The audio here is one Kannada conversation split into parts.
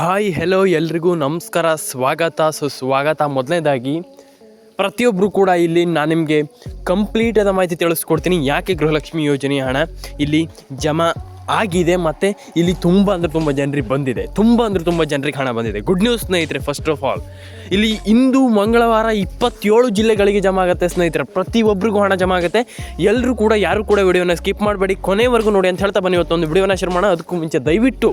ಹಾಯ್ ಹೆಲೋ ಎಲ್ರಿಗೂ ನಮಸ್ಕಾರ, ಸ್ವಾಗತ. ಸುಸ್ವಾಗತ ಮೊದಲನೇದಾಗಿ ಪ್ರತಿಯೊಬ್ಬರು ಕೂಡ ಇಲ್ಲಿ ನಾನು ನಿಮಗೆ ಕಂಪ್ಲೀಟಾದ ಮಾಹಿತಿ ತಿಳಿಸ್ಕೊಡ್ತೀನಿ. ಯಾಕೆ ಗೃಹಲಕ್ಷ್ಮಿ ಯೋಜನೆ ಹಣ ಇಲ್ಲಿ ಜಮಾ ಆಗಿದೆ ಮತ್ತು ಇಲ್ಲಿ ತುಂಬ ಅಂದರೆ ತುಂಬ ಜನರಿಗೆ ಬಂದಿದೆ. ತುಂಬ ಅಂದರೆ ತುಂಬ ಜನರಿಗೆ ಹಣ ಬಂದಿದೆ. ಗುಡ್ ನ್ಯೂಸ್ ಸ್ನೇಹಿತರೆ ಫಸ್ಟ್ ಆಫ್ ಆಲ್ ಇಲ್ಲಿ ಇಂದು ಮಂಗಳವಾರ ಇಪ್ಪತ್ತೇಳು ಜಿಲ್ಲೆಗಳಿಗೆ ಜಮಾ ಆಗುತ್ತೆ ಸ್ನೇಹಿತರೆ. ಪ್ರತಿಯೊಬ್ಬರಿಗೂ ಹಣ ಜಮಾ ಆಗುತ್ತೆ. ಎಲ್ಲರೂ ಕೂಡ, ಯಾರು ಕೂಡ ವಿಡಿಯೋನ ಸ್ಕಿಪ್ ಮಾಡಬೇಡಿ. ಕೊನೆವರೆಗೂ ನೋಡಿ ಅಂತ ಹೇಳ್ತಾ ಬನ್ನಿ ಇವತ್ತೊಂದು ವಿಡಿಯೋನ ಶೇರ್ ಮಾಡೋಣ. ಅದಕ್ಕೂ ಮುಂಚೆ ದಯವಿಟ್ಟು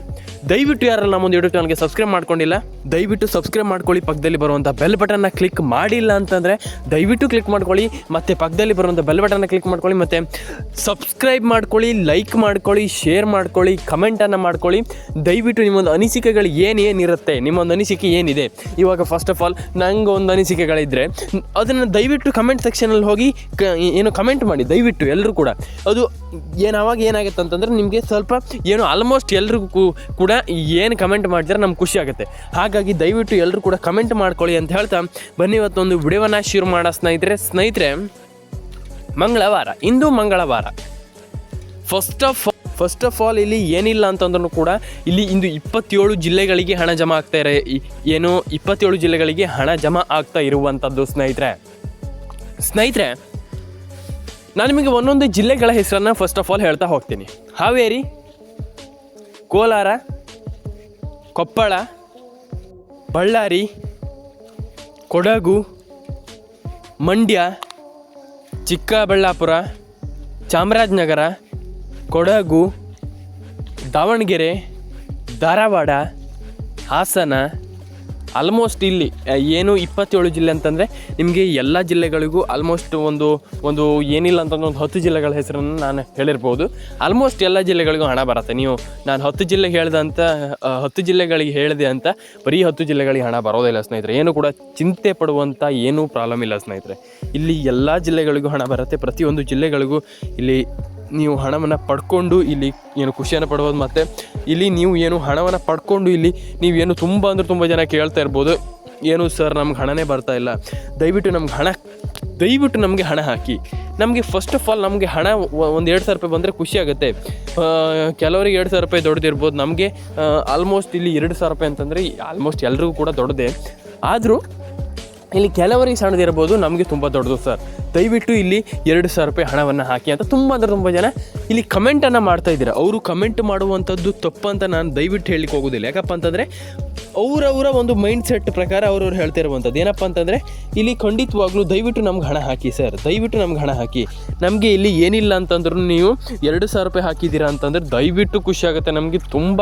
ದಯವಿಟ್ಟು ಯಾರೆಲ್ಲ ನಮ್ಮೊಂದು ಯೂಟ್ಯೂಬ್ ಚಾನಲ್ಗೆ ಸಬ್ಸ್ಕ್ರೈಬ್ ಮಾಡ್ಕೊಂಡಿಲ್ಲ, ದಯವಿಟ್ಟು ಸಬ್ಸ್ಕ್ರೈಬ್ ಮಾಡ್ಕೊಳ್ಳಿ. ಪಕ್ಕದಲ್ಲಿ ಬರುವಂಥ ಬೆಲ್ ಬಟನ್ನ ಕ್ಲಿಕ್ ಮಾಡಿಲ್ಲ ಅಂತಂದರೆ ದಯವಿಟ್ಟು ಕ್ಲಿಕ್ ಮಾಡ್ಕೊಳ್ಳಿ. ಮತ್ತು ಪಕ್ಕದಲ್ಲಿ ಬರುವಂಥ ಬೆಲ್ ಬಟನ್ನ ಕ್ಲಿಕ್ ಮಾಡ್ಕೊಳ್ಳಿ. ಮತ್ತು ಸಬ್ಸ್ಕ್ರೈಬ್ ಮಾಡ್ಕೊಳ್ಳಿ ಲೈಕ್ ಮಾಡ್ಕೊಳ್ಳಿ ಶೇರ್ ಮಾಡ್ಕೊಳ್ಳಿ ಕಮೆಂಟನ್ನು ಮಾಡ್ಕೊಳ್ಳಿ. ದಯವಿಟ್ಟು ನಿಮ್ಮೊಂದು ಅನಿಸಿಕೆಗಳು ಏನೇನಿರುತ್ತೆ, ನಿಮ್ಮೊಂದು ಅನಿಸಿಕೆ ಏನಿದೆ? ಇವಾಗ ಫಸ್ಟ್ ಆಫ್ ಆಲ್ ನಂಗೆ ಒಂದು ಅನಿಸಿಕೆಗಳಿದ್ದರೆ ಅದನ್ನು ದಯವಿಟ್ಟು ಕಮೆಂಟ್ ಸೆಕ್ಷನಲ್ಲಿ ಹೋಗಿ, ಕ, ಏನು ಕಮೆಂಟ್ ಮಾಡಿ, ದಯವಿಟ್ಟು ಎಲ್ಲರೂ ಕೂಡ. ಅದು ಏನು ಅವಾಗ ಏನಾಗುತ್ತೆ ಅಂತಂದ್ರೆ ನಿಮಗೆ ಸ್ವಲ್ಪ ಏನು ಆಲ್ಮೋಸ್ಟ್ ಎಲ್ರಿಗೂ ಕೂಡ ಏನು ಕಮೆಂಟ್ ಮಾಡಿದ್ರೆ ನಮ್ಗೆ ಖುಷಿ ಆಗುತ್ತೆ. ಹಾಗಾಗಿ ದಯವಿಟ್ಟು ಎಲ್ಲರೂ ಕೂಡ ಕಮೆಂಟ್ ಮಾಡ್ಕೊಳ್ಳಿ ಅಂತ ಹೇಳ್ತಾ, ಬನ್ನಿ ಇವತ್ತೊಂದು ವಿಡಿಯೋವನ್ನು ಶುರು ಮಾಡೋ ಸ್ನೇಹಿತರೆ. ಸ್ನೇಹಿತರೆ, ಮಂಗಳವಾರ, ಇಂದು ಮಂಗಳವಾರ. First of first of all ಇಲ್ಲಿ ಏನಿಲ್ಲ ಅಂತಂದ್ರೂ ಕೂಡ ಇಲ್ಲಿ ಇಂದು ಇಪ್ಪತ್ತೇಳು ಜಿಲ್ಲೆಗಳಿಗೆ ಹಣ ಜಮಾ ಆಗ್ತಾ ಇರೋ ಏನು ಇಪ್ಪತ್ತೇಳು ಜಿಲ್ಲೆಗಳಿಗೆ ಹಣ ಜಮಾ ಆಗ್ತಾ ಇರುವಂಥದ್ದು ಸ್ನೇಹಿತರೆ. ಸ್ನೇಹಿತರೆ, ನಾನು ನಿಮಗೆ ಒಂದೊಂದು ಜಿಲ್ಲೆಗಳ ಹೆಸರನ್ನು ಫಸ್ಟ್ ಆಫ್ ಆಲ್ ಹೇಳ್ತಾ ಹೋಗ್ತೀನಿ. ಹಾವೇರಿ, ಕೋಲಾರ, ಕೊಪ್ಪಳ, ಬಳ್ಳಾರಿ, ಕೊಡಗು, ಮಂಡ್ಯ, ಚಿಕ್ಕಬಳ್ಳಾಪುರ, ಚಾಮರಾಜನಗರ ಕೊಡಗು ದಾವಣಗೆರೆ ಧಾರವಾಡ ಹಾಸನ ಆಲ್ಮೋಸ್ಟ್ ಇಲ್ಲಿ ಏನು ಇಪ್ಪತ್ತೇಳು ಜಿಲ್ಲೆ ಅಂತಂದರೆ ನಿಮಗೆ ಎಲ್ಲ ಜಿಲ್ಲೆಗಳಿಗೂ ಆಲ್ಮೋಸ್ಟ್ ಒಂದು ಒಂದು ಏನಿಲ್ಲ ಅಂತಂದ್ರೆ ಒಂದು ಹತ್ತು ಜಿಲ್ಲೆಗಳ ಹೆಸರನ್ನು ನಾನು ಹೇಳಿರ್ಬೋದು. ಆಲ್ಮೋಸ್ಟ್ ಎಲ್ಲ ಜಿಲ್ಲೆಗಳಿಗೂ ಹಣ ಬರುತ್ತೆ. ನೀವು ನಾನು ಹತ್ತು ಜಿಲ್ಲೆಗೆ ಹೇಳ್ದಂತ ಆ, ಹತ್ತು ಜಿಲ್ಲೆಗಳಿಗೆ ಹೇಳಿದೆ ಅಂತ ಬರೀ ಹತ್ತು ಜಿಲ್ಲೆಗಳಿಗೆ ಹಣ ಬರೋದಿಲ್ಲ ಸ್ನೇಹಿತರೆ. ಏನು ಕೂಡ ಚಿಂತೆ ಪಡುವಂಥ ಏನೂ ಪ್ರಾಬ್ಲಮ್ ಇಲ್ಲ ಸ್ನೇಹಿತರೆ. ಇಲ್ಲಿ ಎಲ್ಲ ಜಿಲ್ಲೆಗಳಿಗೂ ಹಣ ಬರುತ್ತೆ. ಪ್ರತಿಯೊಂದು ಜಿಲ್ಲೆಗಳಿಗೂ ಇಲ್ಲಿ ನೀವು ಹಣವನ್ನು ಪಡ್ಕೊಂಡು ಇಲ್ಲಿ ಏನು ಖುಷಿಯನ್ನು ಪಡ್ಬೋದು ಮತ್ತು ಇಲ್ಲಿ ನೀವು ಏನು ಹಣವನ್ನು ಪಡ್ಕೊಂಡು ಇಲ್ಲಿ ನೀವೇನು ತುಂಬ ಅಂದರೆ ತುಂಬ ಜನ ಕೇಳ್ತಾ ಇರ್ಬೋದು. ಏನು ಸರ್ ನಮ್ಗೆ ಹಣನೇ ಬರ್ತಾ ಇಲ್ಲ. ದಯವಿಟ್ಟು ನಮ್ಗೆ ಹಣ ದಯವಿಟ್ಟು ನಮಗೆ ಹಣ ಹಾಕಿ. ನಮಗೆ ಫಸ್ಟ್ ಆಫ್ ಆಲ್ ನಮಗೆ ಹಣ ಒಂದು ಎರಡು ಸಾವಿರ ರೂಪಾಯಿ ಬಂದರೆ ಖುಷಿ ಆಗುತ್ತೆ. ಆ, ಕೆಲವರಿಗೆ ಎರಡು ಸಾವಿರ ರೂಪಾಯಿ ದೊಡ್ಡದಿರ್ಬೋದು ನಮಗೆ ಆಲ್ಮೋಸ್ಟ್ ಇಲ್ಲಿ ಎರಡು ಸಾವಿರ ರೂಪಾಯಿ ಅಂತಂದರೆ ಆಲ್ಮೋಸ್ಟ್ ಎಲ್ರಿಗೂ ಕೂಡ ದೊಡ್ಡದೇ. ಆದರೂ ಇಲ್ಲಿ ಕೆಲವರಿಗೆ ಸಣ್ಣದಿರ್ಬೋದು ನಮಗೆ ತುಂಬ ದೊಡ್ಡದು ಸರ್. ದಯವಿಟ್ಟು ಇಲ್ಲಿ ಎರಡು ಸಾವಿರ ರೂಪಾಯಿ ಹಣವನ್ನು ಹಾಕಿ ಅಂತ ತುಂಬ ಅಂದರೆ ತುಂಬ ಜನ ಇಲ್ಲಿ ಕಮೆಂಟನ್ನು ಮಾಡ್ತಾ ಇದ್ದೀರಾ. ಅವರು ಕಮೆಂಟ್ ಮಾಡುವಂಥದ್ದು ತಪ್ಪು ಅಂತ ನಾನು ದಯವಿಟ್ಟು ಹೇಳಲಿಕ್ಕೆ ಹೋಗೋದಿಲ್ಲ. ಯಾಕಪ್ಪ ಅಂತಂದರೆ ಅವರವರ ಒಂದು ಮೈಂಡ್ ಸೆಟ್ ಪ್ರಕಾರ ಅವ್ರವ್ರು ಹೇಳ್ತಾ ಇರುವಂಥದ್ದು ಏನಪ್ಪ ಅಂತಂದರೆ ಇಲ್ಲಿ ಖಂಡಿತವಾಗ್ಲೂ ದಯವಿಟ್ಟು ನಮ್ಗೆ ಹಣ ಹಾಕಿ ಸರ್. ದಯವಿಟ್ಟು ನಮ್ಗೆ ಹಣ ಹಾಕಿ. ನಮಗೆ ಇಲ್ಲಿ ಏನಿಲ್ಲ ಅಂತಂದ್ರೂ ನೀವು ಎರಡು ಸಾವಿರ ರೂಪಾಯಿ ಹಾಕಿದ್ದೀರಾ ಅಂತಂದರೆ ದಯವಿಟ್ಟು ಖುಷಿ ಆಗುತ್ತೆ. ನಮಗೆ ತುಂಬ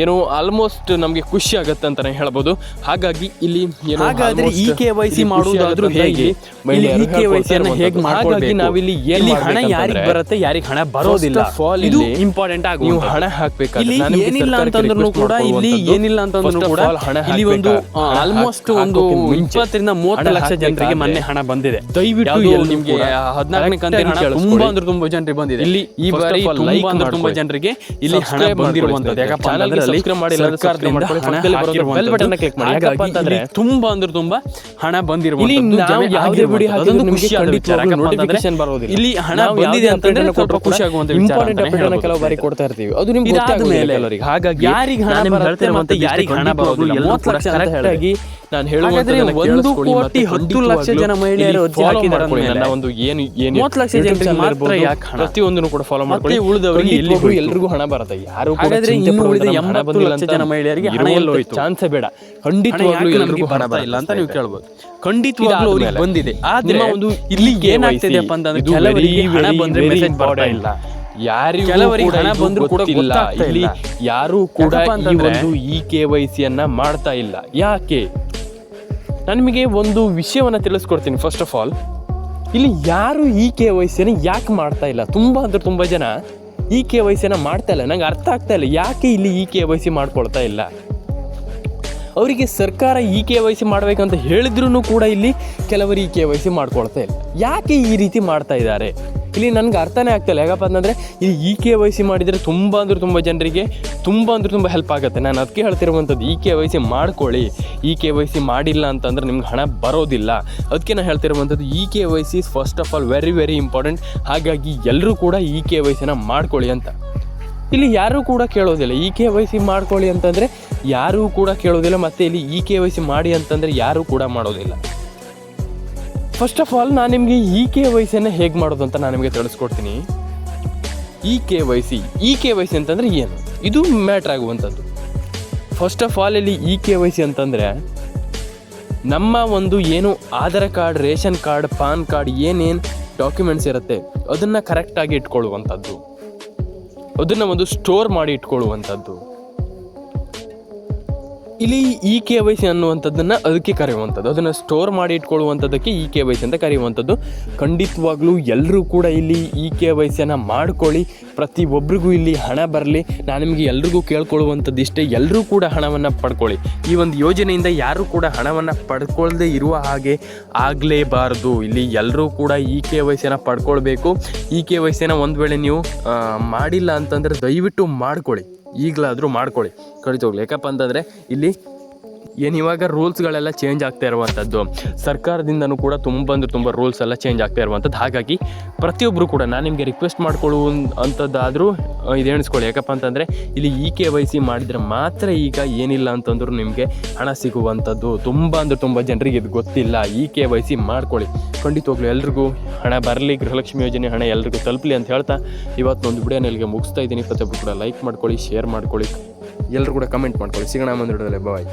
ಏನು ಆಲ್ಮೋಸ್ಟ್ ನಮಗೆ ಖುಷಿ ಆಗುತ್ತೆ ಅಂತಾನೆ ಹೇಳ್ಬೋದು. ಹಾಗಾಗಿ ಇಲ್ಲಿ ಹಾಗಾದ್ರೆ ಈ ಕೆ ವೈ ಸಿ ಮಾಡುವುದಾದ್ರೂ ಹೇಗೆ? ಈ ಕೆ ವೈ ಅನ್ನ ಹೇಗೆ. ಹಾಗಾಗಿ ನಾವಿಲ್ಲಿ ಎಲ್ಲಿ ಹಣ ಯಾರಿಗೆ ಬರುತ್ತೆ? ಯಾರಿಗೆ ಹಣ ಬರೋದಿಲ್ಲ. ಫಾಲ್ ಇದು ಇಂಪಾರ್ಟೆಂಟ್ ಆಗಿ ನೀವು ಹಣ ಹಾಕ್ಬೇಕಾದ್ರೆ ಇಲ್ಲಿ ಏನಿಲ್ಲ ಅಂತಂದ್ರೂ ಕೂಡ ಇಲ್ಲಿ ಏನಿಲ್ಲ ಅಂತಂದ್ರೂ ಕೂಡ ಇಲ್ಲಿ ಒಂದು ಆಲ್ಮೋಸ್ಟ್ ಒಂದು ಇಪ್ಪತ್ತರಿಂದ ಮೂವತ್ತು ಲಕ್ಷ ಜನರಿಗೆ ಮೊನ್ನೆ ಹಣ ಬಂದಿದೆ. ದಯವಿಟ್ಟು ನಿಮ್ಗೆ ಹದಿನಾಲ್ಕನೇ ಕಂತಿನ ಹಣ ತುಂಬಾ. ಅಂದ್ರೆ ತುಂಬಾ ಜನರಿಗೆ ಬಂದಿದೆ. ಇಲ್ಲಿ ಈ ಬಾರಿ ತುಂಬಾ ಅಂದ್ರೆ ತುಂಬಾ ಜನರಿಗೆ ಇಲ್ಲಿ ಹಣ ಬಂದಿರುವಂತದ್ದು ಮಾಡ್ಕೊಳ್ಳಿ. ಯಾಕಪ್ಪ ಮಾಡಿ ಅಂತಂದ್ರೆ ಅಲ್ಲಿ Channel ಗೆ subscribe ಮಾಡಿಲ್ಲ ಅಂದ್ರೆ ಸರ್ಕಾರದಿಂದ subscribe ಮಾಡ್ಕೊಳ್ಳಿ. ಹಣ ಪಕ್ಕದಲ್ಲಿ ಬರೋ bell button ನ ಮಾಡಿ. ಯಾಕಪ್ಪ ಅಂತಂದ್ರೆ ತುಂಬಾ ಅಂದ್ರೆ ತುಂಬಾ ಹಣ ಬಂದಿರಬಹುದು ನಾವು ಯಾವುದೇ ವಿಡಿಯೋ ಹಾಕಿದ್ರು ನಿಮಗೆ notification ಬರೋದಿಲ್ಲ. ಇಲ್ಲಿ ಹಣ ಬಂದಿದೆ ಅಂತಂದ್ರೆ ಸ್ವಲ್ಪ ಖುಷಿ ಆಗುವಂತ ಇಂಪಾರ್ಟೆಂಟ್ ಅಪ್ಡೇಟ್ ಅನ್ನು ಕೆಲವು ಬಾರಿ ಕೊಡ್ತಾ ಇರ್ತೀವಿ. ಅದು ನಿಮ್ಗೆ ಮೇಲೆ ಕೆಲವರಿಗೆ ಹಾಗಾಗಿ ಯಾರಿಗೆ ಹಣ ಬರುತ್ತೆ ಮತ್ತೆ ಯಾರಿಗೆ ಹಣ ಬರೋದಿಲ್ಲ. ಕೂಡ ಲಕ್ಷ ಆಗಿ ನಾನು ಹಾಗಾದ್ರೆ ಒಂದು ಕೋಟಿ ಮತ್ತೆ ಹತ್ತು ಲಕ್ಷ ಜನ ಮಹಿಳೆಯರು ಇಲ್ಲಿ ಅರ್ಜಿ ಹಾಕಿದ್ದಾರೆ ನನ್ನ ಒಂದು ಏನು ಏನು ಮೂವತ್ತು ಲಕ್ಷ ಜನ ಜನರಿಗೆ ಮಾತ್ರ ಯಾಕೆ ಪ್ರತಿಯೊಂದನ್ನು ಕೂಡ ಫಾಲೋ ಮಾಡ್ಕೊಳ್ಳಿ. ಉಳಿದವರಿಗೆ ಎಲ್ಲಿ ಎಲ್ಲರಿಗೂ ಎಲ್ರಿಗೂ ಹಣ ಬರುತ್ತೆ. ಯಾರು ಕೂಡ ಚಿಂತೆ ಉಳಿದ ಹಣ ಬಂದಿಲ್ಲ ಅಂತ ಜನ ಮಹಿಳೆಯರಿಗೆ ಹಣ ಎಲ್ಲ. ಚಾನ್ಸೇ ಬೇಡ. ಖಂಡಿತವಾಗ್ಲೂ ಯಾಕೆ ಹಣ ಇಲ್ಲ ಅಂತ ನೀವು. ಕೇಳ್ಬೋದು. ಖಂಡಿತವಾಗ್ಲೂ ಅವ್ರಿಗೆ ಬಂದಿದೆ. ಆದ್ರೆ ಒಂದು ಇಲ್ಲಿ ಏನಾಗ್ತಿದೆಯಪ್ಪ ಅಂತಂದ್ರೆ ಕೆಲವರಿಗೆ ಹಣ ಬಂದ್ರೆ ಮೆಸೇಜ್ ಬರ್ತಾ ಇಲ್ಲ. ಯಾರಿಗೂ ಕೆಲವರಿಗೆ ಹಣ ಬಂದ್ರೂ ಕೂಡ ಗೊತ್ತಿಲ್ಲ. ಇಲ್ಲಿ ಯಾರು ಕೂಡ ಈ ಒಂದು ಇ ಕೆ ವೈ ಸಿ ಅನ್ನ ಮಾಡ್ತಾ ಇಲ್ಲ. ಯಾಕೆ? ನಾನು ನಿಮಗೆ ಒಂದು ವಿಷಯವನ್ನ ತಿಳಿಸ್ಕೊಡ್ತೀನಿ ಫಸ್ಟ್ ಆಫ್ ಆಲ್ ಇಲ್ಲಿ ಯಾರು ಈ ಕೆ ವೈ ಸಿಯನ್ನು ಯಾಕೆ ಮಾಡ್ತಾ ಇಲ್ಲ? ತುಂಬಾ ಅಂದ್ರೆ ತುಂಬಾ ಜನ ಇ ಕೆ ವೈ ಸಿನ ಮಾಡ್ತಾ ಇಲ್ಲ. ನಂಗೆ ಅರ್ಥ ಆಗ್ತಾ ಇಲ್ಲ. ಯಾಕೆ ಇಲ್ಲಿ ಇ ಕೆ ವೈ ಸಿ ಮಾಡ್ಕೊಳ್ತಾ ಇಲ್ಲ? ಅವರಿಗೆ ಸರ್ಕಾರ ಇ ಕೆ ವೈ ಸಿ ಮಾಡಬೇಕಂತ ಹೇಳಿದ್ರು ಕೂಡ ಇಲ್ಲಿ ಕೆಲವರು ಇ ಕೆ ವೈ ಸಿ ಮಾಡ್ಕೊಳ್ತಾ ಇಲ್ಲ. ಯಾಕೆ ಈ ರೀತಿ ಮಾಡ್ತಾ ಇದ್ದಾರೆ? ಇಲ್ಲಿ ನನಗೆ ಅರ್ಥನೇ ಆಗ್ತಾ ಇಲ್ಲ. ಯಾಕಪ್ಪ ಅಂತಂದರೆ ಇಲ್ಲಿ ಇ ಕೆ ವೈ ಸಿ ಮಾಡಿದರೆ ತುಂಬ ಅಂದ್ರೆ ತುಂಬ ಜನರಿಗೆ ತುಂಬ ಅಂದ್ರೆ ತುಂಬ ಹೆಲ್ಪ್ ಆಗುತ್ತೆ. ನಾನು ಅದಕ್ಕೆ ಹೇಳ್ತಿರುವಂಥದ್ದು ಇ ಕೆ ವೈ ಸಿ ಮಾಡ್ಕೊಳ್ಳಿ. ಇ ಕೆ ವೈ ಸಿ ಮಾಡಿಲ್ಲ ಅಂತಂದ್ರೆ ನಿಮ್ಗೆ ಹಣ ಬರೋದಿಲ್ಲ. ಅದಕ್ಕೆ ನಾನು ಹೇಳ್ತಿರುವಂಥದ್ದು E K Y C first of all very very important ಹಾಗಾಗಿ ಎಲ್ಲರೂ ಕೂಡ ಇ ಕೆ ವೈ ಸಿನ ಮಾಡ್ಕೊಳ್ಳಿ ಅಂತ. ಇಲ್ಲಿ ಯಾರೂ ಕೂಡ ಕೇಳೋದಿಲ್ಲ. ಇ ಕೆ ವೈ ಸಿ ಮಾಡ್ಕೊಳ್ಳಿ ಅಂತಂದರೆ ಯಾರೂ ಕೂಡ ಕೇಳೋದಿಲ್ಲ. ಮತ್ತು ಇಲ್ಲಿ ಇ ಕೆ ವೈ ಸಿ ಮಾಡಿ ಅಂತಂದರೆ ಯಾರೂ ಕೂಡ ಮಾಡೋದಿಲ್ಲ. ಫಸ್ಟ್ ಆಫ್ ಆಲ್ ನಾನು ನಿಮಗೆ ಇ ಕೆ ವೈ ಸಿಯನ್ನು ಹೇಗೆ ಮಾಡೋದು ಅಂತ ನಾನು ನಿಮಗೆ ತಿಳಿಸ್ಕೊಡ್ತೀನಿ. E K Y C E K Y C ಅಂತಂದರೆ ಏನು? ಇದು ಮ್ಯಾಟ್ರ್ ಆಗುವಂಥದ್ದು. ಫಸ್ಟ್ ಆಫ್ ಆಲ್ ಇಲ್ಲಿ ಇ ಕೆ ವೈ ಸಿ ಅಂತಂದರೆ ನಮ್ಮ ಒಂದು ಏನು Aadhaar card, ration card, PAN card ಏನೇನು ಡಾಕ್ಯುಮೆಂಟ್ಸ್ ಇರುತ್ತೆ, ಅದನ್ನು ಕರೆಕ್ಟಾಗಿ ಇಟ್ಕೊಳ್ಳುವಂಥದ್ದು. ಅದನ್ನು ಒಂದು ಸ್ಟೋರ್ ಮಾಡಿ ಇಟ್ಕೊಳ್ಳುವಂಥದ್ದು. ಇಲ್ಲಿ ಇ ಕೆ ವೈ ಸಿ ಅನ್ನುವಂಥದ್ದನ್ನು ಅದಕ್ಕೆ ಕರೆಯುವಂಥದ್ದು, ಅದನ್ನು ಸ್ಟೋರ್ ಮಾಡಿ ಇಟ್ಕೊಳ್ಳುವಂಥದ್ದಕ್ಕೆ ಇ ಕೆ ವೈ ಸಿ ಅಂತ ಕರೆಯುವಂಥದ್ದು. ಖಂಡಿತವಾಗ್ಲೂ ಎಲ್ಲರೂ ಕೂಡ ಇಲ್ಲಿ ಇ ಕೆ ವೈ ಸಿಯನ್ನು ಮಾಡ್ಕೊಳ್ಳಿ. ಪ್ರತಿಯೊಬ್ಬರಿಗೂ ಇಲ್ಲಿ ಹಣ ಬರಲಿ. ನಾನು ನಿಮಗೆ ಎಲ್ರಿಗೂ ಕೇಳ್ಕೊಳ್ಳುವಂಥದ್ದು ಇಷ್ಟೇ ಎಲ್ಲರೂ ಕೂಡ ಹಣವನ್ನು ಪಡ್ಕೊಳ್ಳಿ. ಈ ಒಂದು ಯೋಜನೆಯಿಂದ ಯಾರೂ ಕೂಡ ಹಣವನ್ನು ಪಡ್ಕೊಳ್ಳದೆ ಇರುವ ಹಾಗೆ ಆಗಲೇಬಾರ್ದು. ಇಲ್ಲಿ ಎಲ್ಲರೂ ಕೂಡ ಇ ಕೆ ವೈ ಸಿಯನ್ನು ಪಡ್ಕೊಳ್ಬೇಕು. ಇ ಕೆ ವೈ ಸಿಯನ್ನು ಒಂದು ವೇಳೆ ನೀವು ಮಾಡಿಲ್ಲ ಅಂತಂದರೆ ದಯವಿಟ್ಟು ಮಾಡ್ಕೊಳ್ಳಿ. ಈಗಲಾದರೂ ಮಾಡ್ಕೊಳ್ಳಿ. ಖಂಡಿತವಾಗ್ಲು ಯಾಕಪ್ಪ ಅಂತಂದರೆ ಇಲ್ಲಿ ಏನು ಇವಾಗ ರೂಲ್ಸ್ಗಳೆಲ್ಲ ಚೇಂಜ್ ಆಗ್ತಾ ಇರುವಂಥದ್ದು ಸರ್ಕಾರದಿಂದನೂ ಕೂಡ ತುಂಬ ಅಂದ್ರೆ ತುಂಬ ರೂಲ್ಸ್ ಎಲ್ಲ ಚೇಂಜ್ ಆಗ್ತಾ ಇರುವಂಥದ್ದು ಹಾಗಾಗಿ ಪ್ರತಿಯೊಬ್ಬರು ಕೂಡ ನಾನು ನಿಮಗೆ ರಿಕ್ವೆಸ್ಟ್ ಮಾಡ್ಕೊಳ್ಳುವ ಅಂಥದ್ದಾದರೂ ಇದು ಎಣಿಸ್ಕೊಳ್ಳಿ. ಯಾಕಪ್ಪ ಅಂತಂದರೆ ಇಲ್ಲಿ ಇ ಕೆ ವೈ ಸಿ ಮಾಡಿದರೆ ಮಾತ್ರ ಈಗ ಏನಿಲ್ಲ ಅಂತಂದ್ರೂ ನಿಮಗೆ ಹಣ ಸಿಗುವಂಥದ್ದು ತುಂಬ ಅಂದ್ರೆ ತುಂಬ ಜನರಿಗೆ ಇದು ಗೊತ್ತಿಲ್ಲ. ಇ ಕೆ ವೈ ಸಿ ಮಾಡ್ಕೊಳ್ಳಿ. ಖಂಡಿತವಾಗ್ಲೂ ಎಲ್ರಿಗೂ ಹಣ ಬರಲಿ, ಗೃಹಲಕ್ಷ್ಮಿ ಯೋಜನೆ ಹಣ ಎಲ್ರಿಗೂ ತಲುಪಲಿ ಅಂತ ಹೇಳ್ತಾ ಇವತ್ತೊಂದು ವಿಡಿಯೋನ ಇಲ್ಲಿಗೆ ಮುಗಿಸ್ತಾ ಇದ್ದೀನಿ. ಪ್ರತಿಯೊಬ್ಬರು ಕೂಡ ಲೈಕ್ ಮಾಡ್ಕೊಳ್ಳಿ ಶೇರ್ ಮಾಡ್ಕೊಳ್ಳಿ. ಎಲ್ಲರೂ ಕೂಡ ಕಮೆಂಟ್ ಮಾಡ್ಕೊಳ್ಳಿ. ಸಿಗೋಣ ಮುಂದೆ ಬಾಯ್